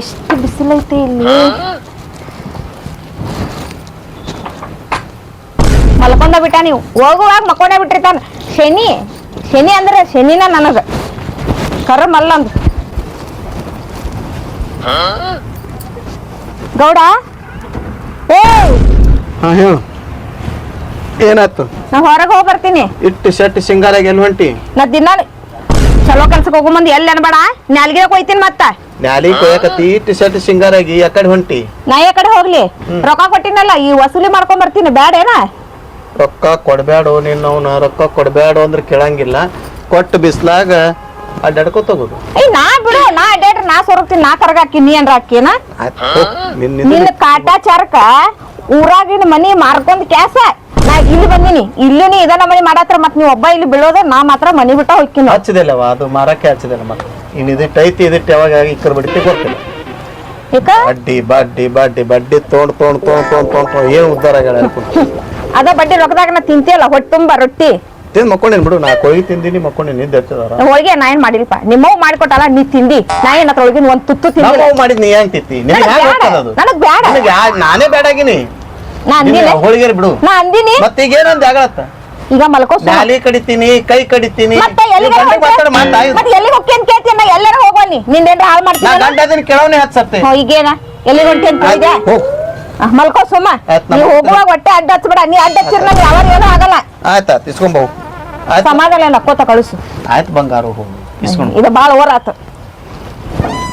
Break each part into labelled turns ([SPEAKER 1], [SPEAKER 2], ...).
[SPEAKER 1] ಎಷ್ಟು ಬಿಸಿಲೈತೆ ಇಲ್ಲಿ? ಮಲ್ಕೊಂಡ ಬಿಟ್ಟ ನೀವು. ಹೋಗುವಾಗ ಮಕ್ಕೊಂಡ ಬಿಟ್ಟಿರ್ತಾನ. ಶನಿ ಶನಿ ಅಂದ್ರೆ ಶನಿನ ನನಗ. ಕರ ಮಲ್ಲಂದ್ ಗೌಡ? ಏ
[SPEAKER 2] ಹಾ ಹೇಳು. ಏನಾಯ್ತು?
[SPEAKER 1] ನಾ ಹೊರಗೆ ಹೋಗಿ ಬರ್ತೀನಿ.
[SPEAKER 2] ಇಟ್ಟು ಶರ್ಟ್ ಸಿಂಗಾರಾಗ ಎಲ್ಲಿ ಹೊಂಟಿ?
[SPEAKER 1] ನಾ ದಿನ ಚಲೋ ಕೆಲ್ಸಕ್ಕೆ ಹೋಗೋ ಮುಂದೆ ಎಲ್ಲಿ ಅನ್ಬೇಡ? ನಾಲ್ಗೆ ಕೊಯ್ತೀನಿ ಮತ್ತ.
[SPEAKER 2] ನ್ಯಾಲಿ ಕೊಯ್ಯಕತ್ತಿ ಇಟ್ಟು ಶರ್ಟ್ ಸಿಂಗಾರಾಗಿ ಯಾಕಡೆ ಹೊಂಟಿ.
[SPEAKER 1] ನಾ ಯಾಕಡೆ ಹೋಗ್ಲಿ. ರೊಕ್ಕ ಕೊಟ್ಟಿನಲ್ಲ ಈ ವಸೂಲಿ ಮಾಡ್ಕೊಂಡ್ ಬರ್ತೀನಿ ಬ್ಯಾಡೇನ?
[SPEAKER 2] ರೊಕ್ಕ ಕೊಡ್ಬ್ಯಾಡು ನಿನ್ನವನ ರೊಕ್ಕ ಕೊಡಬೇಡ ಅಂದ್ರೆ ಕೇಳಂಗಿಲ್ಲ. ಕೊಟ್ಟು ಬಿಸ್ಲಾಗ ಅಡ್ಡಾಡ್ಕೊತ ಹೋಗುದು
[SPEAKER 1] ಏಯ್ ನಾ ಬಿಡು ನಾ ಅಡ್ಡಾಡ್ರಿ ನಾ ಸೊರಗ್ತೀನಿ ನಾ ಕರಗ ಹಾಕಿ ನೀ ಏನ್ರ
[SPEAKER 2] ಅಕ್ಕಿನ ನಿನ್ನ
[SPEAKER 1] ನಿನ್ನ ಕಾಟಾಚಾರಕ್ಕ ಊರಾಗಿನ ಮನಿ ಮಾರ್ಕೊಂಡ್ ಕ್ಯಾಸ. ನಾ ಇಲ್ಲಿ ಬಂದಿನಿ ಇಲ್ಲೂ ಇದನ್ನ ಮನಿ ಮಾಡತ್ರ ಮತ್ ನೀವ್ ಒಬ್ಬ ಇಲ್ಲಿ ಬೀಳೋದ ನಾ ಮಾತ್ರ ಮನಿ ಬಿಟ್ಟ ಹೋಗ್ತೀನಿ.
[SPEAKER 2] ಹಚ್ಚಿದಲ್ಲವ ಅದು ಮಾರಕ್ಕೆ ಹಚ್ಚದಿಲ್ಲ ಮತ್ತೆ ಇನ್ ಇದಿಟ್ಟು ಐತಿ ಇದಿಟ್ಟು ಯಾವಾಗ ಇಕ್ಕರ್ ಬಿಡ್ತಿ ಗೊತ್ತಿಲ್ಲ
[SPEAKER 1] ಯಾಕ?
[SPEAKER 2] ಬಡ್ಡಿ ಬಡ್ಡಿ ಬಡ್ಡಿ ಬಡ್ಡಿ ತೋಂಡ್ ತೋಂಡ್ ತೋಂಡ್ ತೋಂಡ್ ತೊಗೊಂಡ್ ತೊಗೊಂಡ್ ಏನ್ ಉದ್ದಾರ ಆಗ್ಯಾಳ
[SPEAKER 1] ಅದ ಬಡ್ಡಿ ರೊಕ್ಕದಾಗ ನಾ ತಿಂತೀಯಲ್ಲ ಹೊಟ್ಟೆ ತುಂಬ ರೊಟ್ಟಿ.
[SPEAKER 2] ತಿಂದ್ ಮಕ್ಕೊಂಡೇನ್ ಬಿಡು ನಾ ಕೊಯ್ ತಿಂದಿನಿ ಮಕ್ಕೊಂಡೇನಿ ನಿದ್ದೆ ಹಚ್ಚದಾರ
[SPEAKER 1] ಹೋಳಿಗೆ ನಾ ಏನ್ ಮಾಡಿಲ್ಪ ನಿಮ್ಮವ್ ಮಾಡಿಕೊಟ್ಟಲ್ಲ ನೀ ತಿಂದಿ. ನಾ ಏನ್ ಅದ್ರ ಒಳಗಿನ ಒಂದ್ ತುತ್ತು ತಿಂದಿ
[SPEAKER 2] ನಾವು ಮಾಡಿದ್ ನೀ ಹೆಂಗ್ ತಿತ್ತಿ ನಿನಗೆ ಹ್ಯಾಂಗ
[SPEAKER 1] ಬ್ಯಾಡ. ನನಗ್ ಬ್ಯಾಡ.
[SPEAKER 2] ನಿನಗ್ ನಾನೇ ಬೇಡಾಗಿನಿ
[SPEAKER 1] ನಾ ಅಂದಿನಿ.
[SPEAKER 2] ಹೋಳಿಗೆ ಬಿಡು.
[SPEAKER 1] ನಾ ಅಂದಿನಿ.
[SPEAKER 2] ಮತ್ತೆ ಈಗ ಏನಂದ ಆಗತ್ತ
[SPEAKER 1] ಈಗ ಮಲ್ಕೋ ಸುಮ್ಮ.
[SPEAKER 2] ನಾಲಿ ಕಡಿತೀನಿ ಕೈ ಕಡಿತೀನಿ.
[SPEAKER 1] ಮತ್ತೆ
[SPEAKER 2] ಮಾತಾಡ ಮಾತಾಯ್
[SPEAKER 1] ಮತ್ತೆ ಎಲ್ಲಿ ಹೋಗಿ ಅಂತ ಕೇಳ್ತೀನಿ ನಾ ಎಲ್ಲಾರ ಹೋಗೋನಿ ನಿಂದೇನ್ರ ಹಾಳು
[SPEAKER 2] ನಾ
[SPEAKER 1] ಮಾಡ್ತೀನಿ
[SPEAKER 2] ಗಂಡ ಅದನ್ನ ಕೇಳವನೇ ಹಚ್ಚತ್ತೆ
[SPEAKER 1] ಹೋ ಈಗೇನ? ಎಲ್ಲಿ ಹೊಂಟಿ ಅಂತ ಹೇಳಿದೆ
[SPEAKER 2] ಹೋಗ್.
[SPEAKER 1] ಮಲ್ಕೋ ಸುಮ್ಮ
[SPEAKER 2] ಆಯ್ತ್
[SPEAKER 1] ನೀ ಹೋಗುವಾಗ ಹೊಟ್ಟೆ ಅಡ್ಡ ಹಚ್ಚಬೇಡ ನೀ ಅಡ್ಡ ಹಚ್ಚಿರ ನಂಗೆ ಯಾವಾಗ ಏನೂ ಆಗಲ್ಲ.
[SPEAKER 2] ಆಯ್ತಾ ಇಸ್ಕೊಂಬವು ಆಯ್ತು
[SPEAKER 1] ಸಮಾಧಾನ ನಕ್ಕೋತ ಕಳಿಸು.
[SPEAKER 2] ಆಯ್ತು ಬಂಗಾರ ಹೋಗು. ಇಸ್ಕೊಂಡು
[SPEAKER 1] ಇದು ಭಾಳ ಓರ್ ಆತು.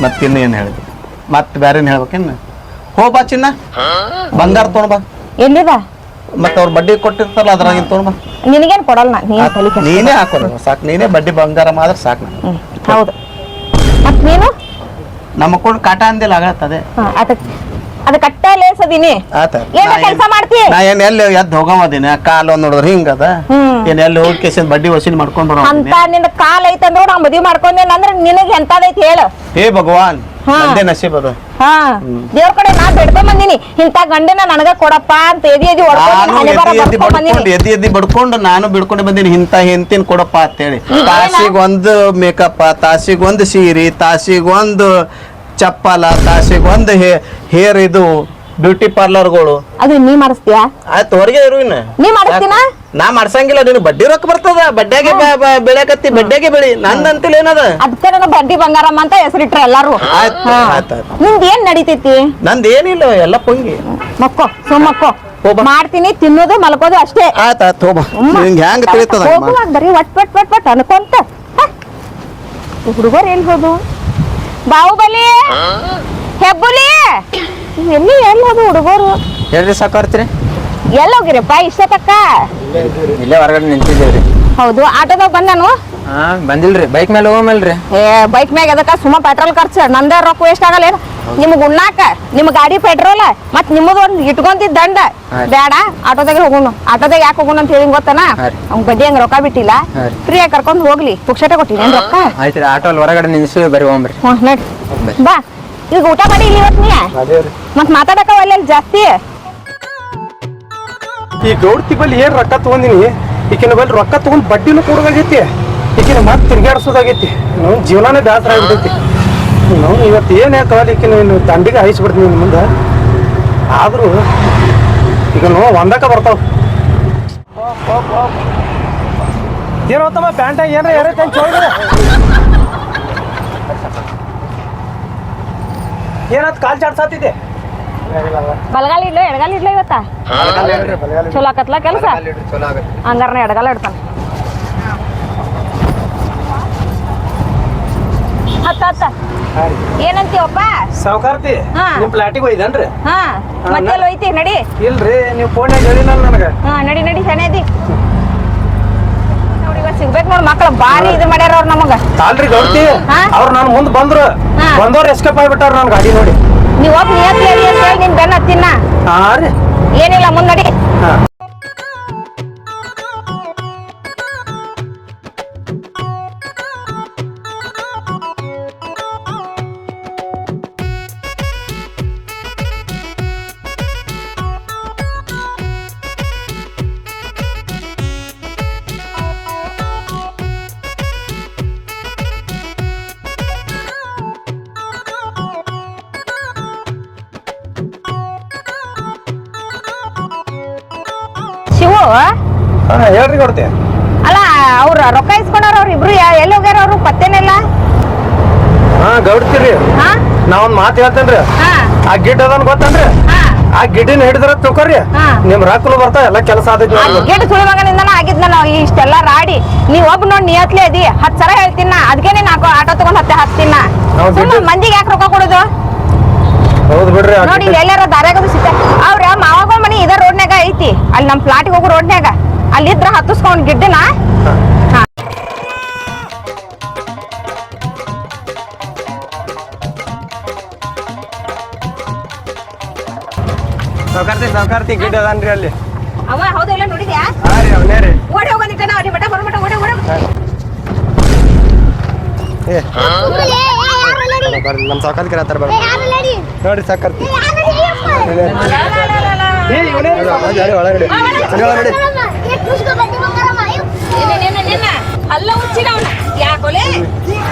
[SPEAKER 2] ಮತ್ತಿನ್ನು ಏನು ಹೇಳಿದೆ ಮತ್ತೆ ಬೇರೆ ಹೇಳ್ಬೇಕೇನು? ಹೋ ಬಾ ಚಿನ್ನ. ಬಂಗಾರ ತೊಗೊಂಡ್ಬಾ
[SPEAKER 1] ಎಲ್ಲಿದ?
[SPEAKER 2] ಮತ್ತೆ ಅವ್ರ ಬಡ್ಡಿ ಕೊಟ್ಟಿರ್ತಾರಲ್ಲ ಅದ್ರಾಗ ನಿನಗೇನು ಬಾ.
[SPEAKER 1] ನಿನಗೇನ್ ಕೊಡಲ್ಲ ನಾ ನೀನ್ ತಲೆ ಕೆಡ್ಸ್ಕೊಬೇಡ.
[SPEAKER 2] ನೀನೇ ಹಾಕೋದು ಸಾಕು ನೀನೇ ಬಡ್ಡಿ ಬಂಗಾರ ಮಾತ್ರ ಸಾಕು
[SPEAKER 1] ಹ್ಮ್ ಹೌದು. ಮತ್ ನೀನು?
[SPEAKER 2] ನಮ್ಮ ಕಾಟ ಅಂದಿಲ್ಲ ಆಗತ್ತ ಅದೇ.
[SPEAKER 1] ಹಾ, ಅದ ಅದ ಕಟ್ಟ ಲೇಸದೀನಿ
[SPEAKER 2] ಆತ.
[SPEAKER 1] ಏನ ಕೆಲ್ಸ ಮಾಡ್ತಿ?
[SPEAKER 2] ನಾ ಏನ್ ಎಲ್ಲಿ ಎದ್ದು ಹೋಗಮದಿನ ಕಾಲು ಒಂದ್ ನೋಡಿದ್ರೆ ಹಿಂಗ
[SPEAKER 1] ಹ್ಮ್.
[SPEAKER 2] ಏನ್ ಎಲ್ಲಿ ಹೋಗಿ ಕೇಸಿಂದ ಬಡ್ಡಿ ವಸೂಲಿ ಮಾಡ್ಕೊಂಡ್ ಬರೋ
[SPEAKER 1] ಅಂತ ನಿನ್ನ ಕಾಲ್ ಐತಂದ್ರು ನಾ ಮದ್ವಿ ಮಾಡ್ಕೊಂಡೇನ ಅಂದ್ರೆ ನಿನಗೆ ಎಂತದೈತಿ ಹೇಳು.
[SPEAKER 2] ಹೇ ಭಗವಾನ್
[SPEAKER 1] ಹಾ.
[SPEAKER 2] ನಂದೇ ನಸೀಬ್ ಅದ
[SPEAKER 1] ಹಾ. ದೇವ್ರ ಕಡೆ ನಾ ಬೇಡ್ಕೊಂಡ್ ಬಂದಿನಿ. ಇಂತ ಗಂಡನ ನನಗ ಕೊಡಪ್ಪ ಅಂತ ಎದಿ ಎದಿ
[SPEAKER 2] ನಾನು ಎದ್ದಿ ಎದ್ದಿ
[SPEAKER 1] ಬರ್ಕೊಂಡ್
[SPEAKER 2] ಬಡ್ಕೊಂಡು
[SPEAKER 1] ಬಂದಿನಿ.
[SPEAKER 2] ಎದ್ದಿ ಎದ್ದಿ ಬಡ್ಕೊಂಡು ನಾನು ಬಿಡ್ಕೊಂಡು ಬಂದೀನಿ. ಇಂತ ಹೆಂತಿನ ಕೊಡಪ್ಪ ಅಂತ
[SPEAKER 1] ಹೇಳಿ
[SPEAKER 2] ತಾಸಿಗ್ ಒಂದು ಮೇಕಪ್ ತಾಸಿಗ್ ಒಂದು ಸೀರಿ ತಾಸಿಗ್ ಒಂದು ಚಪ್ಪಲ ತಾಸಿಗ್ ಒಂದು ಹೇರ್ ಇದು ಬ್ಯೂಟಿ ಪಾರ್ಲರ್ಗಳು
[SPEAKER 1] ಅದು ನೀ ಮಾಡಿಸ್ತೀಯಾ?
[SPEAKER 2] ಆಯ್ತು ಹೊರಗೆ ಇರು
[SPEAKER 1] ನೀ ಮಾಡಿಸ್ತೀನಾ?
[SPEAKER 2] ನಾ ಮಾಡ್ಸಂಗಿಲ್ಲ ನೀನು ಬಡ್ಡಿ ರೊಕ್ಕ ಬರ್ತದ? ಬಡ್ಡ್ಯಾಗೆ ಬೆಳೆಕತ್ತಿ ಬಡ್ಡ್ಯಾಗೆ ಬೆಳಿ. ನಂದಂತಿಲ್ಲ ಏನದ?
[SPEAKER 1] ಅದಕ್ಕೆ ನನ್ನ ಬಡ್ಡಿ ಬಂಗಾರಮ್ಮ ಅಂತ ಹೆಸರಿಟ್ರ ಎಲ್ಲಾರು. ನಿಂದ ಏನ್ ನಡೀತೈತಿ?
[SPEAKER 2] ನಂದ ಏನಿಲ್ಲ ಎಲ್ಲ ಪೊಂಗಿ.
[SPEAKER 1] ಮಕ್ಕೋ ಸುಮ್ಮಕ್ಕೋ. ಮಾಡ್ತೀನಿ ತಿನ್ನೋದು ಮಲ್ಕೋದು ಅಷ್ಟೇ.
[SPEAKER 2] ಆಯ್ತು ಆಯ್ತು ಹೋಗ
[SPEAKER 1] ಉಮ್ಮ.
[SPEAKER 2] ನಿಂಗೆ ಹೆಂಗ್ ತಿಳಿತದ
[SPEAKER 1] ಹೋಗುವಾಗ ಬರೀ ಒಟ್ ಒಟ್ ಒಟ್ ಒಟ್ ಅನ್ಕೊಂತ. ಹುಡುಗರು ಎಲ್ಲಿ ಹೋದು? ಬಾಹುಬಲಿ? ಹೆಬ್ಬುಲಿ? ಎಲ್ಲಿ ಎಲ್ಲಿ ಹೋದು ಹುಡುಗರು?
[SPEAKER 3] ಹೇಳ್ರಿ ಸಾಕಾರ್ತೀರಿ?
[SPEAKER 1] ಎಲ್ಲಿ ಹೋಗಿರಪ್ಪ ಇಷ್ಟತಕ್ಕ
[SPEAKER 3] ಇಲ್ಲೇ ಹೊರಗಡೆ ನಿಂತಿದ್ದೇವ್ರಿ.
[SPEAKER 1] ಹೌದು ಆಟೋದಾಗ ಬಂದನು
[SPEAKER 3] ಹಾ ಬಂದಿಲ್ರಿ. ಬೈಕ್ ಮೇಲೆ ಹೋಗಮಲ್ರಿ.
[SPEAKER 1] ಏ ಬೈಕ್ ಮ್ಯಾಗ ಅದಕ್ಕ ಸುಮ್ಮ ಪೆಟ್ರೋಲ್ ಖರ್ಚು. ನಂದೇ ರೊಕ್ಕ ವೇಸ್ಟ್ ಆಗಲ್ಲ ಏನು? ನಿಮ್ಗೆ ಉಣ್ಣಾಕ ನಿಮ್ ಗಾಡಿ ಪೆಟ್ರೋಲ್ ಮತ್ ನಿಮ್ಮದು ಒಂದು ಇಟ್ಕೊಂತಿದ್ದ ದಂಡ. ಬೇಡ ಆಟೋದಾಗ ಹೋಗೋಣ ಆಟೋದಾಗ ಯಾಕೆ ಹೋಗೋಣ ಅಂತ ಹೇಳಿ ಗೊತ್ತನ? ಅವ್ನ ಬಡ್ಡಿ ಹಂಗ ರೊಕ್ಕ ಬಿಟ್ಟಿಲ್ಲ. ಫ್ರೀಯಾಗಿ ಕರ್ಕೊಂಡ್ ಹೋಗ್ಲಿ. ಪುಕ್ಷಟೆ ಕೊಟ್ಟಿನಿ ರೊಕ್ಕ?
[SPEAKER 3] ಆಯ್ತ್ರಿ ಆಟೋ ಹೊರಗಡೆ ನಿಲ್ಸಿ ಬರಿ ಹೋಗ್ರಿ
[SPEAKER 1] ಹ್ಞೂ ನಡಿ. ಬಾ. ಈಗ ಊಟ ಮಾಡಿ ಇಲ್ಲಿ ಇವತ್ತು ನೀ? ಮತ್ ಮಾತಾಡಕ ಒಲ್ಲೆ ಜಾಸ್ತಿ.
[SPEAKER 4] ಈ ಗೌಡ್ತಿ ಬಲ್ಲಿ ಏನ್ ರೊಕ್ಕ ತಗೊಂದಿನಿ ಈಕಿನ ಬಲ್ಲಿ ರೊಕ್ಕ ತಗೊಂಡ್ ಬಡ್ಡಿನೂ ಕೊಡೋದಾಗೈತಿ ಈಕಿನ ಮತ್ತೆ ತಿರ್ಗಾಡ್ಸೋದಾಗೈತಿ ನಾವು ಜೀವನಾನೇ ಬೇಸರ ಆಗ್ಬಿಟ್ಟೈತಿ ನಾವು ಇವತ್ತು ಏನ್ ಯಾಕಲ್ಲ ಈಕಿನ ನೀನು ದಂಡಿಗೆ ಹಾಯಿಸ್ಬಿಡ್ತೀನಿ ನಿಮ್ ಮುಂದೆ? ಆದ್ರೂ ಈಗ ನೋ ಒಂದಕ್ಕ ಬರ್ತಾವ. ಏನೋತಮ್ಮ ಪ್ಯಾಂಟ ಏನ್ರ ಏನೈತೆ ಅಂತ ಕೇಳಿದ್ರೆ ಏನಾತ್ ಕಾಲ್ ಚಾಡ್ಸಾತಿದ್ದೆ
[SPEAKER 1] ಬಲಗಾಲ ಇಡ್ಲ ಎಡಗಾಲ ಇಡ್ಲ ಇವತ್ತ? ಚಲೋ ಆಕತ್ಲ ಕೆಲಸ? ಹಂಗಾರನ ಎಡಗಾಲ ಇಡ್ತಾನ ಹತ್ತ ಹತ್ತ. ಏನಂತೀವಪ್ಪ
[SPEAKER 4] ಸಾವುಕಾರ್ತಿ. ನಿಮ್ ಪ್ಲಾಟಿಗೆ ಹೋಯ್ದನ್ರಿ
[SPEAKER 1] ಹಾ. ಮತ್ತೆ ಹೋಯ್ತಿ ನಡಿ.
[SPEAKER 4] ಇಲ್ರಿ ನೀವು ಫೋನ್ ಹೇಳಿಲ್ಲ ನನಗೆ.
[SPEAKER 1] ಹಾ ನಡಿ ನಡಿ ಸೆನೆದಿ ನೋಡಿ ಇವತ್ತು ಸಿಗ್ಬೇಕು ನೋಡ್ ಮಕ್ಳು ಬಾರಿ ಇದು ಮಾಡ್ಯಾರ ಅವ್ರು ನಮಗ.
[SPEAKER 4] ಅಲ್ರಿ ಗೌಡ್ತಿ
[SPEAKER 1] ಹಾ?
[SPEAKER 4] ಅವ್ರು ನಾನು ಮುಂದೆ ಬಂದ್ರು. ಬಂದವ್ರು ಎಸ್ಕೇಪ್ ಆಗ್ಬಿಟ್ಟಾರ ನನ್ನ ಗಾಡಿ ನೋಡಿ.
[SPEAKER 1] ನೀವ್ ಒಬ್ಬ ನಿಯತ್ ಹೇಳಿ ಅಂತ ಹೇಳಿ ನಿನ್ ಬೆನ್ನ ಹತ್ತಿನ
[SPEAKER 4] ಹಾ
[SPEAKER 1] ಏನಿಲ್ಲ ಮುಂದ್
[SPEAKER 4] ಹೇಳ್ರಿ ಕೊಡ್ತೇ.
[SPEAKER 1] ಅಲ್ಲ ಅವ್ರ ರೊಕ್ಕ ಇಸ್ಕೊಂಡವ್ರ ಅವ್ರ ಇಬ್ರು ಯಾ- ಎಲ್ಲಿ ಹೋಗ್ಯಾರ ಅವ್ರು? ಪತ್ತೇನಿಲ್ಲ?
[SPEAKER 4] ಹಾ ಗೌಡ್ತಿರಿ
[SPEAKER 1] ಹಾ?
[SPEAKER 4] ನಾ ಒಂದ್ ಮಾತು ಹೇಳ್ತೇನ್ರಿ.
[SPEAKER 1] ಹಾ.
[SPEAKER 4] ಆ ಗಿಡ್ ಅದನ್ ಗೊತ್ತನ್ರಿ?
[SPEAKER 1] ಹಾ.
[SPEAKER 4] ಆ ಗಿಡಿನ ಹಿಡಿದ್ರ ತಿಳ್ಕೊರಿ. ನಿಮ್ ರೊಕ್ಕಲು ಬರ್ತಾ ಎಲ್ಲ ಕೆಲಸ ಆದೈತಿ
[SPEAKER 1] ಗಿಡ ಸುಳಿ ಮಗನಿಂದನ ಆಗಿದ್ನ ನಾವು ಇಷ್ಟೆಲ್ಲ ರಾಡಿ. ನೀವ್ ಒಬ್ಬ ನೋಡಿ ನಿಯತ್ಲೆ ಅದಿ. ಹತ್ ಸರ ಹೇಳ್ತೀನ ನಾ. ಅದಕ್ಕೆ ನೀನ್ ಹಾಕೋ ಆಟೋ ತಗೊಂಡ್ ಹತ್ತೆ
[SPEAKER 4] ಹತ್ತಿನ
[SPEAKER 1] ಸುಮ್ಮನೆ ಮಂದಿಗೆ ಯಾಕೆ ರೊಕ್ಕ ಕೊಡುದು?
[SPEAKER 4] ಹೌದ್ ಬಿಡ್ರಿ
[SPEAKER 1] ನೋಡಿ ಎಲ್ಲಾರ ದಾರ್ಯಾಗದು ಸಿಕ್ಕ ಅವ್ರ ಮಾವಗಳ ಮನಿ ಇದ ರೋಡ್ನ್ಯಾಗ ಐತಿ. ಅಲ್ಲಿ ನಮ್ ಪ್ಲಾಟಿಗೆ ಹೋಗೋ ರೋಡ್ನ್ಯಾಗ ಅಲ್ಲಿದ್ರ ಹತ್ತಿಸ್ಕೊಂಡ್ ಗಿಡ್ಡನ ಹಾ.
[SPEAKER 4] ಸೌಕರ್ತಿ ಗಿಡ್ಡ ಗಿಡ್ ಅದನ್ರಿ ಅಲ್ಲಿ.
[SPEAKER 1] ಅವ ಹೌದಿಲ್ಲ ನೋಡಿದ್ಯಾ?
[SPEAKER 4] ಹಾ ರೀ ಅವನೇ ರೀ.
[SPEAKER 1] ಓಡಿ ಹೋಗೋದಿಟ್ಟ ನಾವು ಮಠ ಬರ್ಮಟ ಓಡಿ ಓಡಿ
[SPEAKER 4] ಏ. ಬರ್ರಿ ನಮ್ ಸಾವ್ಕಾರ್ತಿ ಕೇಳತ್ತಾರ ಬರ್ರಿ. ನೋಡ್ರಿ ಒಳಗಡೆ. ಒಳಗಡೆ
[SPEAKER 1] ಅಲ್ಲ ಉಚ್ಚಿನ ಅವನ ಯಾಕೋಲೆ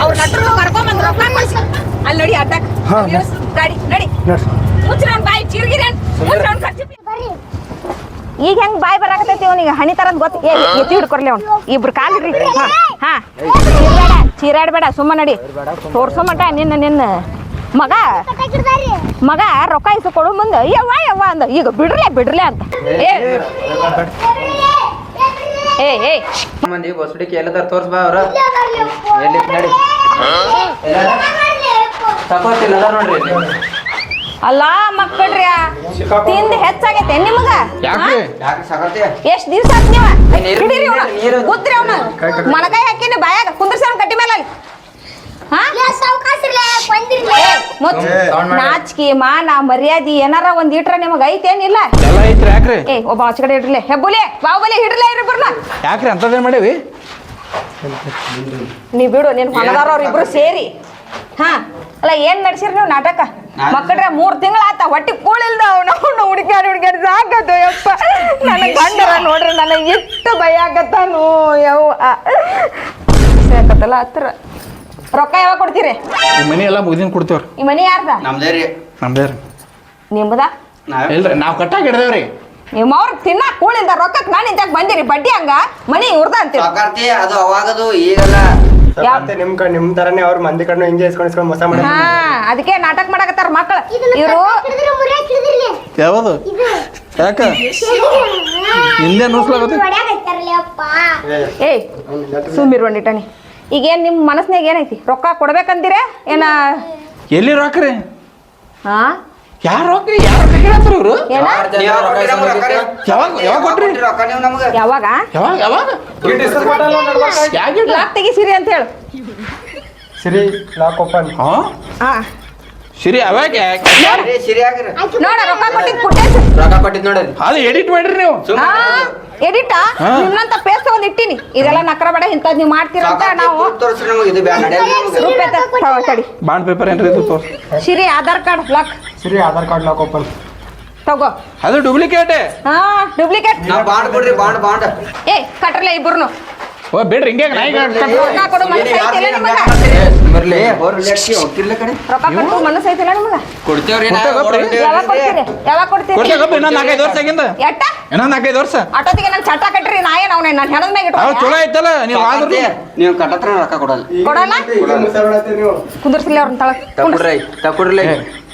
[SPEAKER 1] ಅವ್ರ ನಟರು ಕರ್ಕೊಂಡ್ ರೊಕ್ಕ ಕೊಡ್ಸಿ ಅಲ್ಲಿ ನೋಡಿ ಅಡ್ಡಕ್ ಗಾಡಿ ನಡಿ ಅವ್ನ ಬಾಯಿ ಚಿರ್ಗಿರಿ ಮುಚ್ಚಿನ ಅವ್ನ ಖರ್ಚು ಈಗ ಹೆಂಗ್ ಬಾಯ್ ಬರಾಕತೈತಿ ಅವನಿಗೆ? ಹಣಿ ತರದ್ ಗೊತ್ತ ಎತ್ತಿ ಹಿಡ್ಕೊರ್ಲಿ ಅವ್ನು. ಇಬ್ರು ಕಾಲ್ ಇಡ್ರಿ. ಹಾ ಚೀರಾಡ ಚೀರಾಡ್ಬೇಡ ಸುಮ್ಮ ನಡಿ. ತೋರ್ಸೋ ಮಟ ನಿನ್ನ ನಿನ್ನ ಮಗ. ಮಗ, ರೊಕ್ಕ ಇಸು ಕೊಡು ಮುಂದೆ. ಯವ್ವ ಯವ್ವ ಅಂದ. ಈಗ ಬಿಡ್ರಲೆ ಬಿಡ್ರಲೆ ಅಂತ. ಏ. ಏ ಏ
[SPEAKER 3] ಮಂದಿ ಬಸ್ಬಿಡಿಕೆ ಎಲ್ಲದಾರ ತೋರ್ಸ್ ಬಾ ಅವ್ರ. ಎಲ್ಲಿ ನಡಿ. ತಕೋತಿಲ್ಲ ಅದಾರ ನೋಡ್ರಿ.
[SPEAKER 1] ಅಲ್ಲ ಮಕ್ಕಳ್ರಿ ತಿಂದು ಹೆಚ್ಚಾಗೈತೆ ನಿಮಗ?
[SPEAKER 3] ಯಾಕ್ರಿ? ಯಾಕ್ರಿ ಸಾಕಾಗ್ತಿ?
[SPEAKER 1] ಎಷ್ಟ್ ದಿವ್ಸ ಆತ್ ನೀವ?
[SPEAKER 3] ನೀರು-
[SPEAKER 1] ಹಿಡೀರಿ ಅವ್ನ ಕೂತ್ರಿ ಅವ್ನ. ಮನಕಾಯಿ ಹಾಕಿನಿ ಬಾಯಾಗ. ಕುಂದ್ರಸ ಕಟ್ಟಿ ಮೇಲೆ ಅಲ್ಲಿ ಹಾ
[SPEAKER 3] ಮಾಡು.
[SPEAKER 1] ನಾಚಿಕೆ ಮಾನ ಮರ್ಯಾದಿ ಏನಾರ ಒಂದ್ ಇಟ್ರ ನಿಮಗ ಐತೇನಿಲ್ಲ
[SPEAKER 5] ಎಲ್ಲ ಐತ್ರಿ ಯಾಕ್ರಿ?
[SPEAKER 1] ಏ ಒಬ್ಬ ಆಚ ಕಡೆ ಇಡ್ರಲೆ ಹೆಬ್ಬುಲಿ ಬಾಹುಬಲಿ ಹಿಡ್ರಲೆ ಇರ್ಬಿರ್ನ
[SPEAKER 5] ಯಾಕ್ರಿ ಅಂತದೇನ್ ಮಾಡೇವಿ?
[SPEAKER 1] ನೀ ಬಿಡು ನಿನ್ ಹೊಲದಾರ ಅವ್ರ ಇಬ್ರು ಸೇರಿ. ಹಾ ಅಲ್ಲ ಏನ್ ನಡ್ಸಿರಿ ನೀವು ನಾಟಕ? ಮಕ್ಕಳ್ರೆ ಮೂರ್ ತಿಂಗಳ ಆತ ಹೊಟ್ಟಿ ಕೂಳಿಲ್ದ ಅವನು ಹುಡುಕ್ಯಾರ ಹುಡುಕ್ಯಾರ ಸಾಕದು ಯಪ್ಪ. ನನ್ನ ಗಂಡರ ನೋಡ್ರಿ ನನಗೆ ಎಷ್ಟು ಭಯ ಆಗತ್ತಾನು ಯವ್ವ. ಸಾಕತ್ತಲ್ಲ ಹತ್ರ. ರೊಕ್ಕ ಯಾವಾಗ ಕೊಡ್ತೀರಿ?
[SPEAKER 5] ಈ ಮನಿ ಎಲ್ಲ ಮುಗಿದಿನ ಕೊಡ್ತೇವ್ರಿ.
[SPEAKER 1] ಈ ಮನಿ ಯಾರ್ದ?
[SPEAKER 3] ನಮ್ದೇ ರೀ.
[SPEAKER 5] ನಮ್ದೇ? ರೀ
[SPEAKER 1] ನಿಮ್ಮದ
[SPEAKER 3] ನಾವೇ
[SPEAKER 5] ಇಲ್ರಿ ನಾವ್ ಕಟ್ಟಾಗಿ ಹಿಡ್ದೇವ್ರಿ
[SPEAKER 1] ನಿಮ್ಮ ಅವ್ರ ತಿನ್ನ ಕೂಳಿಂದ ರೊಕ್ಕಕ್ಕೆ ನಾನು ಇಂತಾಗ ಬಂದಿರಿ? ಬಡ್ಡಿ ಹಂಗ? ಮನಿ ಇವ್ರದ ಅಂತೀರಿ.
[SPEAKER 3] ಸಾಕಾರ್ತಿ ಅದು ಅವಾಗದು ಈಗಲ್ಲ.
[SPEAKER 4] ಸಾವ್ಕಾರ್ತಿ ನಿಮ್ ಕಡೆ ನಿಮ್ ತರನೇ ಅವ್ರ ಮಂದಿ ಕಡೆ ಹಿಂಗೆ ಇಸ್ಕೊಂಡ್ ಇಸ್ಕೊಂಡ್ ಮೋಸ ಮಾಡಿ
[SPEAKER 1] ಹಾ ಅದಕ್ಕೆ ನಾಟಕ ಮಾಡಕತ್ತಾರ ಮಕ್ಕಳು ಇವರು
[SPEAKER 5] ಯಾವುದು? ಯಾಕ? ಹಿಂದೆ ನುಸ್ಲಾಗತ್ತೆ.
[SPEAKER 1] ಏಯ್ ಸುಮ್ಮಿರು ಈಗೇನ್ ನಿಮ್ಮ ಮನಸ್ನಾಗ ಏನೈತಿ? ರೊಕ್ಕ ಕೊಡ್ಬೇಕಂತೀರ? ಏನ?
[SPEAKER 5] ಎಲ್ಲಿ ರೊಕ್ಕರಿ?
[SPEAKER 1] ಹಾ?
[SPEAKER 5] ಯಾರ ಯಾರ ರೊಕ್ಕ ಕೇಳತ್ತಾರ ಇವ್ರು?
[SPEAKER 1] ಏನ?
[SPEAKER 5] ಯಾವಾಗ ಯಾವಾಗ ಕೊಟ್ರಿ. ಯಾಕೆ
[SPEAKER 1] ಲಾಕ್ ತೆಗಿಸಿರಿ ಅಂತ ಹೇಳು.
[SPEAKER 4] ಸಿರಿ ಲಾಕ್ ಓಪನ್
[SPEAKER 5] ಹಾ?
[SPEAKER 1] ಹಾ.
[SPEAKER 5] ಸಿರಿ ಅವಾಗ
[SPEAKER 3] ಸಿರಿ ಸಿರಿ ಆಗ್ರಿ.
[SPEAKER 1] ನೋಡ ರೊಕ್ಕ ಕೊಟ್ಟಿದ್ ಪುಟ್ಟೇಶ್
[SPEAKER 3] ರೊಕ್ಕ ಕೊಟ್ಟಿದ್ ನೋಡ್ರಿ
[SPEAKER 5] ಅದು ಎಡಿಟ್ ಮಾಡ್ರಿ ನೀವು.
[SPEAKER 1] ಹಾ ಎಡಿಟ. ನಿಮ್ಮಂತ ಪೇಸ್ ತಗೊಂಡ್ ಇಟ್ಟಿನಿ. ಇದೆಲ್ಲ ನಕ್ರ ಬೇಡ ಇಂಥದ್ ನೀವು ಮಾಡ್ತೀರಂತ ನಾವು
[SPEAKER 3] ತೋರಿಸ್ರಿ ನಮಗೆ ಇದು ಬ್ಯಾಡ.
[SPEAKER 1] ರೂಪಾಯಿ ತ- ತಗೋ, ತಡಿ
[SPEAKER 5] ಬಾಂಡ್ ಪೇಪರ್ ಏನ್ರಿ ಇದು ತೋರ್ಸ್
[SPEAKER 1] ಸಿರಿ ಆಧಾರ್ ಕಾರ್ಡ್ ಲಾಕ್
[SPEAKER 4] ಸಿರಿ ಆಧಾರ್ ಕಾರ್ಡ್ ಲಾಕ್ ಓಪನ್
[SPEAKER 1] ತಗೋ.
[SPEAKER 5] ಅದು ಡೂಪ್ಲಿಕೇಟ್
[SPEAKER 1] ಹಾ ಡೂಪ್ಲಿಕೇಟ್
[SPEAKER 3] ನಾವ್ ಬಾಂಡ್ ಕೊಡ್ರಿ ಬಾಂಡ್ ಬಾಂಡ್.
[SPEAKER 1] ಏ ಕಟ್ರಲ್ಲ ಇಬ್ರುನು.
[SPEAKER 5] ಓ ಬೇಡ್ರಿ ಹಿಂಗೆ ನಾಯಿ
[SPEAKER 1] ರೊಕ್ಕ ಕೊಡು ಮನಸ್ಸು ಐತಿಲ್ಲ ನಿಮಗ?
[SPEAKER 3] ಬರ್ಲಿ ಹೋರ್ಲಿ ಅಕ್ಕಿ ಹೋಗ್ತಿರ್ಲ ಕಡೆ
[SPEAKER 1] ರೊಕ್ಕ ಕೊಟ್ಟು ಮನಸ್ಸು ಐತಿಲ್ಲ ನಿಮಗ?
[SPEAKER 3] ಕೊಡ್ತೇವ್ರಿ
[SPEAKER 5] ಕೊಡ್ತೇವಪ್ಪ ರೀ.
[SPEAKER 1] ಯಾವಾಗ ಕೊಡ್ತೀರಿ? ಯಾವಾಗ ಕೊಡ್ತೀರಿ?
[SPEAKER 5] ಕೊಡ್ತೇವಪ್ಪ ಇನ್ನೊಂದ್ ನಾಲ್ಕೈದು ವರ್ಷ ಆಗಿಂದ?
[SPEAKER 1] ಎಟ್ಟ?
[SPEAKER 5] ಇನ್ನೊಂದ್ ನಾಲ್ಕೈದು ವರ್ಷ?
[SPEAKER 1] ಆಟೋತಿಗೆ ನನ್ ಚಟ ಕಟ್ರಿ ಹೆಣದ ಮ್ಯಾಗ
[SPEAKER 5] ಚಲೋ ಐತಲ್ಲ ನೀವು ಆದ್ರೂ
[SPEAKER 3] ನೀವು ಕಟ್ಟತ್ರ ರೊಕ್ಕ ಕೊಡಲ್ಲ.
[SPEAKER 1] ಕೊಡಲ್ಲ? ಅವ್ರನ್ನ ತಳಗ್
[SPEAKER 3] ತಕೊಡ್ರಿ ತಕೊಡ್ರಿ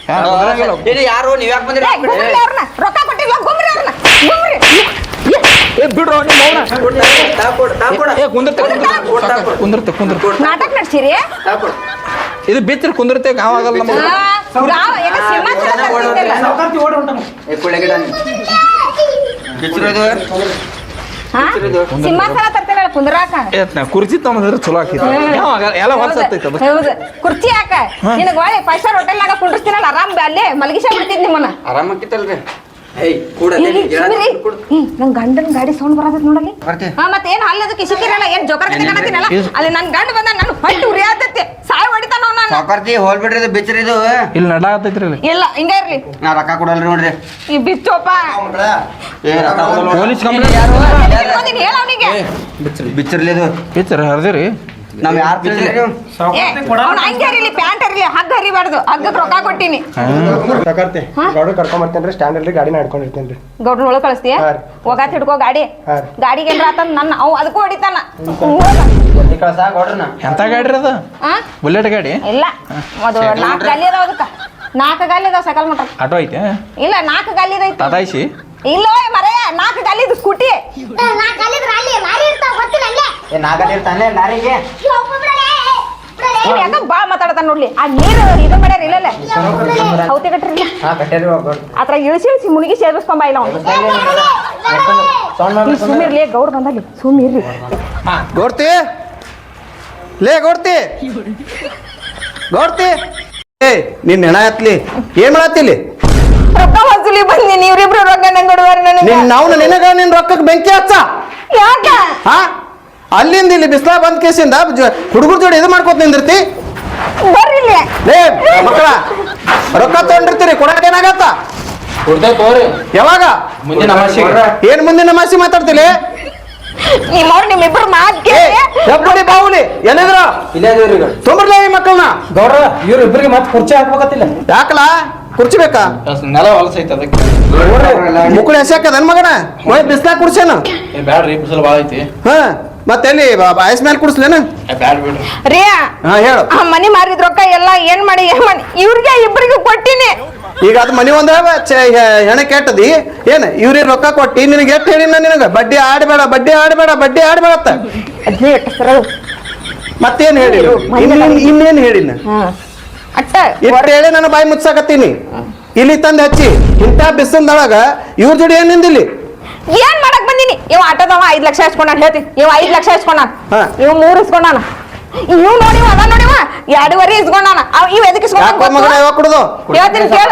[SPEAKER 5] ಯಾರ್ ಕುಂದ್ರಂಗಿಲ್ಲ.
[SPEAKER 3] ಯಾರು ನೀವ್ ಯಾಕೆ ಬಂದ್ರಿ?
[SPEAKER 1] ರೊಕ್ಕ ಕೊಟ್ಟಿಲ್ಲ ಗುಮ್ರಿ ಅವ್ರನ್ನ. ಗುಮ್ರಿ.
[SPEAKER 5] ಏ ಬಿಡ್ರೋ ನಿಮ್ಮ ಅವ್ನ? ಏ ಕುಂದಿರ್ತೆ ಕುಂದಿರ್ತೆ. ಕುಂದಿರ್ತೆ
[SPEAKER 1] ನಾಟಕ ನಡ್ಸಿರಿ?
[SPEAKER 5] ಇದು ಬಿತ್ತಿರಿ ಕುಂದಿರ್ತೆ ಗಾವಾಗಲ್ಲ ಕುರ್ಚಿ ತಗೊಂಡ್ರೆ ಚಲೋ ಆಕೈತಿ ಯಾವಾಗ? ಎಲ್ಲ ವರ್ಷ ಆಗ್ತೈತೆ ಅದು.
[SPEAKER 1] ಹೌದು. ಕುರ್ಚಿ ಯಾಕ ನಿನಗೆ ಒಳ್ಳೆ ಫೈವ್ ಸ್ಟಾರ್ ಹೋಟೆಲ್ನಾಗ ಕುಂಡ್ರಸ್ತೀನಲ್ಲ ಆರಾಮ್ ಅಲ್ಲೇ ಮಲಗಿಸ ಬಿಡ್ತಿದ್ ನಿಮ್ಮನ್ನ. ನನ್ ಗಂಡನ್ ಗಾಡಿ ಸೌಂಡ್ ಬರತೈತ್ ನೋಡಲ್ಲಿ.
[SPEAKER 3] ಬರ್ತೀವಿ
[SPEAKER 1] ಹಾ ಮತ್ತೆ ಏನ್ ಅದಕ್ಕೆ ಸಿಕ್ಕಿರಲ್ಲ ಏನ್ ಜೋಕರ್ ಕಾಣತೀನಲ್ಲ ಅಲ್ಲಿ ನನ್ ಗಂಡ ಬಂದ ನನ್ ಉರಿ ಆತೈತಿ ಸಾಯ್ ಹೊಡಿತಾನ ಅವ್ನ ನನ್ನ.
[SPEAKER 3] ಸಾಕಾರ್ತಿ ಹೋಲ್ ಬಿಡ್ರಿ ಇದು ಬಿಚ್ರಿ ಇದು.
[SPEAKER 5] ಇಲ್ಲಿ ನಡ ಇಲ್ಲ
[SPEAKER 1] ಹಿಂಗ ಇರ್ಲಿ.
[SPEAKER 3] ನಾ ರೊಕ್ಕ ಕೊಡಲ್ರಿ ನೋಡ್ರಿ.
[SPEAKER 1] ಈ ಬಿಚ್ಚೋಪ
[SPEAKER 5] ಪೊಲೀಸ್ ಕಂಪ್ಲೇಂಟ್
[SPEAKER 3] ಯಾರು?
[SPEAKER 1] ಹೇಳ ಅವನಿಗೆ.
[SPEAKER 3] ಬಿಚ್ಚರ್ಲಿ ಇದು.
[SPEAKER 5] ಬಿಚ್ಚರ ಹರ್ದಿರಿ.
[SPEAKER 3] ನಾವ್ ಯಾರ್
[SPEAKER 1] ಪ್ಯಾಂಟ್ ಹರಿಲಿ ಹಗ್ಗ ಹರಿಬಾರ್ದು. ಹಗ್ಗಕ್ಕೆ ರೊಕ್ಕ ಕೊಟ್ಟಿನಿ.
[SPEAKER 4] ತಕರ್ತಿ ಗೌಡ ಕರ್ಕೊಂಡ್ ಬರ್ತೇನ್ರಿ ಸ್ಟ್ಯಾಂಡ್ ಅಲ್ಲಿ ಗಾಡಿನ ಹಿಡ್ಕೊಂಡಿರ್ತೇನ್ರಿ
[SPEAKER 1] ಗೌಡ್ರ ಒಳಗ್ ಕಳಿಸ್ತೀಯ. ಹೋಗಾತ್ ಹಿಡ್ಕೋ ಗಾಡಿ. ಗಾಡಿಗೆ ಏನ್ರ ಆತಂದ್ ನನ್ನ ಅವ್ ಅದಕ್ಕೂ ಹೊಡಿತಾನ.
[SPEAKER 3] ಕಳ್ಸ ಕೊಡ್ರನ
[SPEAKER 5] ಎಂತ ಗಾಡಿ ರೀ ಅದು?
[SPEAKER 1] ಆ?
[SPEAKER 5] ಬುಲೆಟ್ ಗಾಡಿ?
[SPEAKER 1] ಇಲ್ಲ. ಅದು ನಾಲ್ಕು ಗಾಲಿ ಅದಾವ ಅದಕ್ಕ. ನಾಲ್ಕು ಗಾಲಿ ಅದಾವ ಸೈಕಲ್ ಮೋಟರ್.
[SPEAKER 5] ಆಟೋ ಐತೆ?
[SPEAKER 1] ಇಲ್ಲ ನಾಲ್ಕು ಗಾಲಿ ಐತಿ ಇಲ್ಲ ಮರ ನಾಲ್ಕು ಗಾಲಿ ಸ್ಕೂಟಿ.
[SPEAKER 6] ನಾ ಕಲಿದ್ರ ಅಲ್ಲಿ ಲಾರಿ ಇರ್ತಾವ ಗೊತ್ತಿಲ್ಲ ಅಲ್ಲೇ.
[SPEAKER 3] ಏ ನಾಗಲ್ಲಿ ಇರ್ತಾನೆ ಲಾರಿಗೆ?
[SPEAKER 1] ಇವ್ ಯಾಕ ಬಾ ಮಾತಾಡತಾನ ನೋಡ್ಲಿ. ಆ ನೀರು ಇದು ಮಾಡ್ಯಾರ ಇಲ್ಲಲ್ಲ. ಹೌತೆ ಕಟ್ರಿ.
[SPEAKER 3] ಹಾ ಕಟ್ಟೇರಿ ಒಬ್ಬರು
[SPEAKER 1] ಅತ್ರ ಇಳಿಸಿ ಇಳಿಸಿ ಮುಳುಗಿ ಸೇರಿಸ್ಕೊಂಬ ಇಲ್ಲ ಅವ್ನು. ಸುಮ್ಮಿರ್ಲಿ ಗೌಡ್ ಬಂದಾಗ ಸುಮ್ಮಿರ್ರಿ
[SPEAKER 2] ಗೋಡ್ತಿ? ಲೇ ಗೋಡ್ತಿ? ಗೋಡ್ತಿ? ಏ ನಿನ್ ಹೆಣ ಎತ್ಲಿ. ಏನ್ ಮಾಡತ್ತಿಲಿ
[SPEAKER 1] ರೊಕ್ಕ ವಸೂಲಿ ಬಂದಿ ನೀವ್ರಿಬ್ರು ರೊಕ್ಕ ನಂಗೆ ಕೊಡುವಾರ ನನಗೆ?
[SPEAKER 2] ನಿನ್ ನಾವು ನಿನಗ ನಿನ್ ರೊಕ್ಕಕ್ಕೆ ಬೆಂಕಿ ಹಚ್ಚ.
[SPEAKER 1] ಯಾಕ?
[SPEAKER 2] ಹಾ? ಅಲ್ಲಿಂದ ಇಲ್ಲಿ ಬಿಸ್ಲಾ ಬಂದ್ ಕೇಸಿಂದ ಹುಡುಗರ ಜೋಡಿ ಇದು ಮಾಡ್ಕೊತ ನಿಂದಿರ್ತಿ?
[SPEAKER 1] ಬರ್ರಿ ಇಲ್ಲಿ.
[SPEAKER 2] ಲೇ ಮಕ್ಕಳ ರೊಕ್ಕ ತಗೊಂಡಿರ್ತೀರಿ ಕೊಡಕ್ ಏನಾಗತ್ತ?
[SPEAKER 5] ಕೊಡ್ತೇವೆ ತೋರಿ
[SPEAKER 2] ಯಾವಾಗ?
[SPEAKER 5] ಮುಂದಿನ ಅಮಾಸಿಗೆ
[SPEAKER 2] ಏನ್ ಮುಂದಿನ ಮಾಸಿ ಮಾತಾಡ್ತಿಲಿ?
[SPEAKER 1] ನಿಮ್ಮವ್ರು ನಿಮ್ಮಿಬ್ರು ಮಾತ್ ಕೇಳಿ.
[SPEAKER 2] ಹೆಬ್ಬುಡಿ ಬಾವುಲಿ ಎಲ್ಲಿದ್ರ?
[SPEAKER 3] ಇಲ್ಲೇ ಅದೀವ್ರಿ ಈಗ.
[SPEAKER 2] ತೊಂಬರ್ಲ ಈ ಮಕ್ಕಳನ್ನ
[SPEAKER 4] ಗೌಡ್ರ ಇವ್ರ ಇಬ್ಬರಿಗೆ ಮತ್ತೆ ಕುರ್ಚಿ ಹಾಕ್ಬೇಕತ್ತಿಲ್ಲ.
[SPEAKER 2] ಯಾಕಲ? ಕುರ್ಚಿ ಬೇಕಾ
[SPEAKER 5] ನೆಲ ಹೊಲಸೈತೆ ಅದಕ್ಕೆ.
[SPEAKER 2] ಮುಕ್ಕಳು ಎಸೆಕದ ಮಗನ? ಒಯ್ ಬಿಸ್ಲಾ ಕುಡ್ಸೇನು?
[SPEAKER 5] ಬ್ಯಾಡ್ರಿ ಬಿಸಿಲು ಭಾಳ ಐತಿ.
[SPEAKER 2] ಹಾ ಮತ್ತೆ ಎಲ್ಲಿ ಬಾಯಸ್ ಮೇಲೆ ಕುಡಿಸ್ಲೇನ?
[SPEAKER 5] ಬ್ಯಾಡ್ ಬಿಡ್ರಿ.
[SPEAKER 1] ರಿಯಾ
[SPEAKER 2] ಹಾ ಹೇಳು.
[SPEAKER 1] ಆ ಮನಿ ಮಾರಿದ ರೊಕ್ಕ ಎಲ್ಲ ಏನ್ ಮಾಡಿ ಏನ್ ಮಾಡಿ? ಇವ್ರಿಗೆ ಇಬ್ಬರಿಗೂ ಕೊಟ್ಟಿನಿ.
[SPEAKER 2] ಈಗ ಅದು ಮನಿ ಒಂದ ಹೆಣ ಕೆಟ್ಟದಿ. ಏನ್ ಇವ್ರಿಗೆ ರೊಕ್ಕ ಕೊಟ್ಟಿ ನಿನಗೆ ಎಷ್ಟು ಹೇಳಿ ನಿನಗ? ಬಡ್ಡಿ ಆಡಬೇಡ ಬಡ್ಡಿ ಆಡಬೇಡ ಬಡ್ಡಿ
[SPEAKER 1] ಸರ
[SPEAKER 2] ಮತ್ತೇನ್ ಹೇಳಿ ಇನ್ನೇನ್ ಹೇಳಿನ? ಇಟ್ಟು ಹೇಳಿ ನಾನು ಬಾಯಿ ಮುಚ್ಚಾಕತ್ತೀನಿ. ಇಲ್ಲಿ ತಂದು ಹಚ್ಚಿ. ಇಂಥ ಬಿಸಿಲ್ದೊಳಗ ಇವ್ರ ಜೋಡಿ ಏನ್ ನಿಂದಿಲ್ಲಿ
[SPEAKER 1] ಏನ್ ಮಾಡಕ್ ಬಂದಿನಿ? ಇವ್ ಆಟೋದವ ಐದ್ ಲಕ್ಷ ಇಸ್ಕೊಂಡಾನ ಹೇಳ್ತಿ ಇವ್ ಐದ್ ಲಕ್ಷ ಇಸ್ಕೊಂಡಾನ
[SPEAKER 2] ಹಾ.
[SPEAKER 1] ಇವ್ ಮೂರ್ ಇಸ್ಕೊಂಡಾನ ಇವ್ ನೋಡಿವ ಅದ ನೋಡಿವ ಎರಡೂವರೆ ಇಸ್ಕೊಂಡಾನ ಅವ ಇವ್ ಎದಕ್
[SPEAKER 2] ಯಾಕೋ ಮಗನ ಯಾವಾಗ ಕುಡ್ದು?
[SPEAKER 1] ಹೇಳ್ತೀನಿ ಕೇಳ.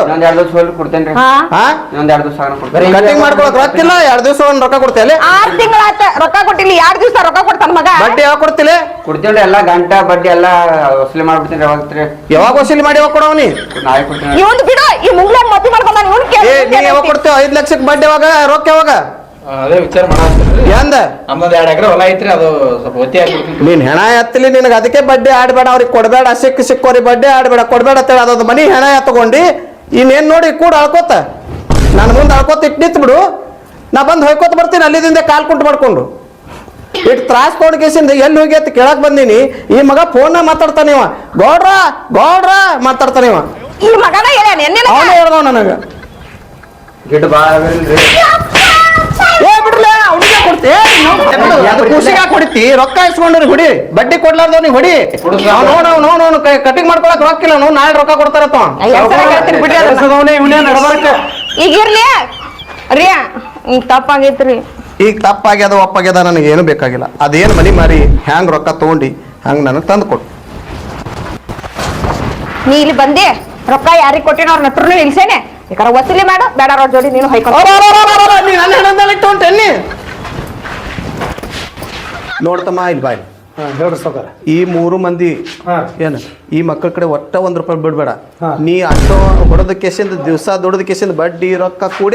[SPEAKER 3] ಇನ್ನೊಂದ್ ಎರಡು ದಿವಸ ಹೋಗಿ ಕೊಡ್ತೇನ್ರಿ
[SPEAKER 1] ಹಾ.
[SPEAKER 2] ಹಾ?
[SPEAKER 3] ಇನ್ನೊಂದ್ ಎರಡು ದಿವಸ ಕೊಡ್ತೇನೆ.
[SPEAKER 2] ಕಟಿಂಗ್ ಮಾಡ್ಕೊಳಕ್ ರೊಕ್ಕಿಲ್ಲ ಎರಡ್ ದಿವಸ ಒಂದ್ ರೊಕ್ಕ ಕೊಡ್ತೇಲೆ
[SPEAKER 1] ಆರ್ ತಿಂಗಳಾತ ರೊಕ್ಕ ಕೊಟ್ಟಿಲ್ಲ ಎರಡ್ ದಿವಸ ರೊಕ್ಕ ಕೊಡ್ತಾನ ಮಗ.
[SPEAKER 2] ಬಡ್ಡಿ ಯಾವಾಗ ಕೊಡ್ತಿಲ್ಲ
[SPEAKER 3] ಕೊಡ್ತೇವ್ರಿ ಎಲ್ಲಾ ಗಂಟಾ ಬಡ್ಡಿ ಎಲ್ಲಾ ವಸೂಲಿ ಮಾಡ್ಬಿಡ್ತೀನಿ ಯಾವಾಗ
[SPEAKER 2] ಯಾವಾಗ ವಸೂಲಿ ಮಾಡಿ ಯಾವಾಗ ಕೊಡವನಿ
[SPEAKER 3] ನಾಳೆ ಕೊಡ್ತೀನಿ.
[SPEAKER 1] ಇವಂದು ಬಿಡು ಈ ಮುಂಗ್ಲಾಗ ಮದ್ವಿ ಮಾಡ್ಕೊಂಡಾನ ಇವ್ನು
[SPEAKER 2] ಕೇಳಿ ನೀ ಯಾವಾಗ
[SPEAKER 1] ಕೊಡ್ತೇವೆ
[SPEAKER 2] ಕೊಡ್ತೇವ ಐದ್ ಲಕ್ಷಕ್ಕೆ ಬಡ್ಡಿ ಯಾವಾಗ? ರೊಕ್ಕ ಯಾವಾಗ?
[SPEAKER 5] ಅದೇ ವಿಚಾರ ಮಾಡತ್ತೀರಿ
[SPEAKER 2] ಎಂದ?
[SPEAKER 5] ನಮ್ದೊಂದು ಎರಡು ಎಕರೆ ಹೊಲ ಐತ್ರಿ ಅದು ಸ್ವಲ್ಪ ಒತ್ತಿ ಹಾಕ್ಬಿಡ್ತೀನಿ
[SPEAKER 2] ನೀನ್ ಹೆಣ ಎತ್ತಲಿ ನಿನಗೆ ಅದಕ್ಕೆ ಬಡ್ಡಿ ಆಡ್ಬೇಡ ಅವ್ರಿಗೆ ಕೊಡ್ಬೇಡ ಸಿಕ್ಕ ಸಿಕ್ಕೋರಿ ಬಡ್ಡಿ ಆಡ್ಬೇಡ ಕೊಡ್ಬೇಡ ಅಂತೇಳಿ ಅದೊಂದು ಮನಿ ಹೆಣ ಎತ್ಕೊಂಡಿ ಇನ್ನೇನ್ ನೋಡಿ ಕೂಡ ಅಳ್ಕೋತ. ನಾನು ಮುಂದೆ ಅಳ್ಕೋತ ಇಟ್ಟು ನಿಂತು ಬಿಡು. ನಾ ಬಂದು ಹೊಯ್ಕೋತ ಬರ್ತೀನಿ ಅಲ್ಲಿದಿಂದ ಕಾಲ್ ಕುಂಟು ಮಾಡ್ಕೊಂಡು. ಇಟ್ ತ್ರಾಸ್ ತೊಗೊಂಡ್ ಕೇಸಿಂದ ಎಲ್ಲಿ ಹೋಗಿ ಅಂತ ಕೇಳಕ್ ಬಂದೀನಿ. ಈ ಮಗ ಫೋನ್ ಮಾತಾಡ್ತಾನೆ ಇವ. ಗೌಡ್ರ ಗೌಡ್ರ ಮಾತಾಡ್ತಾನೆ ಇವ.
[SPEAKER 1] ಈ ಮಗನ ನೆನ್ನೆ
[SPEAKER 2] ನನಗ.
[SPEAKER 3] ಗಿಡ ಬಾಳ ಆಗಿಲ್ರಿ
[SPEAKER 2] ಏ ಬಿಡ್ಲೆ ಅವ್ನಿಗೆ ಕೊಡ್ತಿ? ಖುಷಿಗೆ ಕೊಡ್ತಿ. ರೊಕ್ಕ ಇಸ್ಕೊಂಡ್ರಿ ಹೊಡಿ. ಬಡ್ಡಿ ಕೊಡ್ಲಾರ್ದವ್ನಿಗೆ ಹೊಡಿ. ನೋಡ ನೋಡ್ ಕೈ ಕಟಿಂಗ್ ಮಾಡ್ಕೊಳಕ್ ರೊಕ್ಕಿಲ್ಲ ನಾವು ನಾಳೆ ರೊಕ್ಕ
[SPEAKER 4] ಕೊಡ್ತಾರ
[SPEAKER 1] ಈಗ ಇರ್ಲಿ ರಿಯಾ ಈಗ ತಪ್ಪಾಗೈತ್ರಿ.
[SPEAKER 2] ಈಗ ತಪ್ಪಾಗ್ಯದ ಒಪ್ಪಾಗ್ಯದ ನನಗೆ ಏನು ಬೇಕಾಗಿಲ್ಲ. ಅದೇನು ಮನಿ ಮಾರಿ ಹ್ಯಾಂಗ್ ರೊಕ್ಕ ತಗೊಂಡಿ ಹಂಗ್ ನನಗೆ ತಂದು ಕೊಡು.
[SPEAKER 1] ನೀ ಇಲ್ಲಿ ಬಂದಿ. ರೊಕ್ಕ ಯಾರಿಗೆ ಕೊಟ್ಟಿನ ಅವ್ರ ನಟ್ರು ಇಲ್ಸೇನೆ. ಯಾಕಂದ್ರೆ ವಸೂಲಿ ಮಾಡು. ಬೇಡ ಅವ್ರ ಜೋಡಿ ನೀನು ಹೊಯ್ಕೊಂಡು
[SPEAKER 2] ನೋಡ್ತಮ್ಮ ಇಲ್ಲಿ ಬಾಯ್
[SPEAKER 4] ಹಾ ಹೇಳ್ರಿ
[SPEAKER 2] ಈ ಮೂರು ಮಂದಿ
[SPEAKER 4] ಹಾ.
[SPEAKER 2] ಏನು ಈ ಮಕ್ಕಳ ಕಡೆ ಒಟ್ಟ ಒಂದು ರೂಪಾಯಿ ಬಿಡ್ಬೇಡ. ನೀ ಅಷ್ಟೋ ಹೊಡೆದ ಕೇಸಿಂದ ದಿವಸ ದುಡ್ದ ಕೇಸಿಂದ ಬಡ್ಡಿ ರೊಕ್ಕ ಕೂಡ.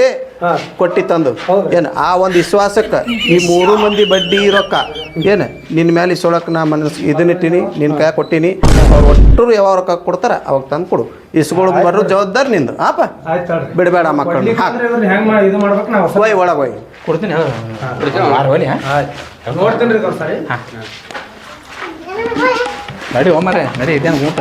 [SPEAKER 2] ಕೊಟ್ಟಿ ತಂದು. ಏನ್ ಆ ಒಂದು ವಿಶ್ವಾಸಕ್ಕೆ ಈ ಮೂರು ಮಂದಿ ಬಡ್ಡಿ ರೊಕ್ಕ ಏನ್ ನಿನ್ನ ಮೇಲೆ ಇಸ್ಕೊಳಕ್ಕೆ ನಾ ಮನಸ್ಸು ಇದನ್ನಿಟ್ಟಿನಿ ನಿನ್ನ ಕೈ ಕೊಟ್ಟಿನಿ ಅವ್ರು ಒಟ್ಟರು ಯಾವಾಗ ರೊಕ್ಕ ಕೊಡ್ತಾರೆ ಅವಾಗ ತಂದು ಕೊಡು. ಇಸ್ಗಳು ಬರೋ ಜವಾಬ್ದಾರಿ ನಿಂದು. ಆಪ.
[SPEAKER 4] ಆಯ್ತು
[SPEAKER 2] ಬಿಡಬೇಡ
[SPEAKER 4] ಮಕ್ಕಳು
[SPEAKER 2] ಹೋಯ್ ಒಳಗೆ ಹೋಯ್
[SPEAKER 5] ಕೊಡ್ತೀನಿ ನಡಿ ಹೋಮರೆ ನಡಿ ಇದೇನು ಊಟ?